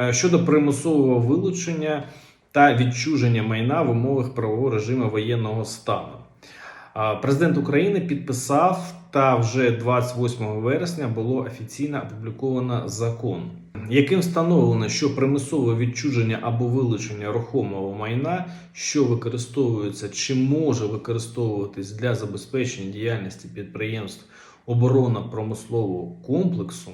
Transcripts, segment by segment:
Е, щодо примусового вилучення та відчуження майна в умовах правового режиму воєнного стану. Президент України підписав та вже 28 вересня було офіційно опубліковано закон, яким встановлено, що примусове відчуження або вилучення рухомого майна, що використовується чи може використовуватись для забезпечення діяльності підприємств оборонно-промислового комплексу,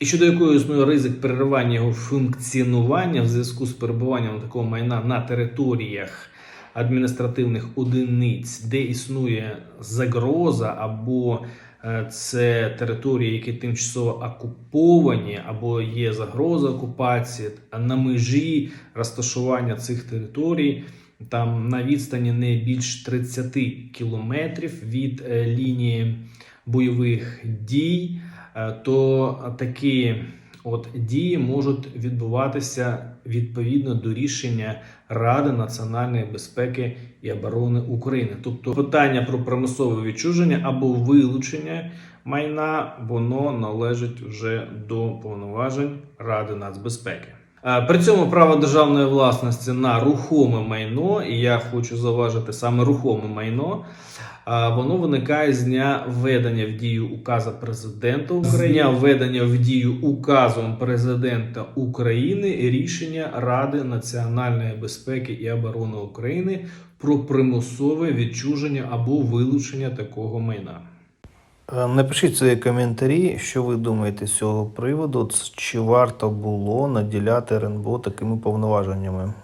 і щодо якої існує ризик переривання його функціонування в зв'язку з перебуванням такого майна на територіях адміністративних одиниць, де існує загроза, або е, це території, які тимчасово окуповані, або є загроза окупації на межі розташування цих територій. Там на відстані не більш 30 кілометрів від е, лінії бойових дій, то такі от дії можуть відбуватися відповідно до рішення Ради національної безпеки і оборони України. Тобто питання про примусове відчуження або вилучення майна воно належить вже до повноважень Ради нацбезпеки. Е, При цьому право державної власності на рухоме майно, і я хочу зауважити саме рухоме майно, воно виникає з дня введення в дію указу президента України, з дня введення в дію указом президента України рішення Ради національної безпеки і оборони України про примусове відчуження або вилучення такого майна. Е, Напишіть свої коментарі, що ви думаєте з цього приводу, чи варто було наділяти РНБО такими повноваженнями.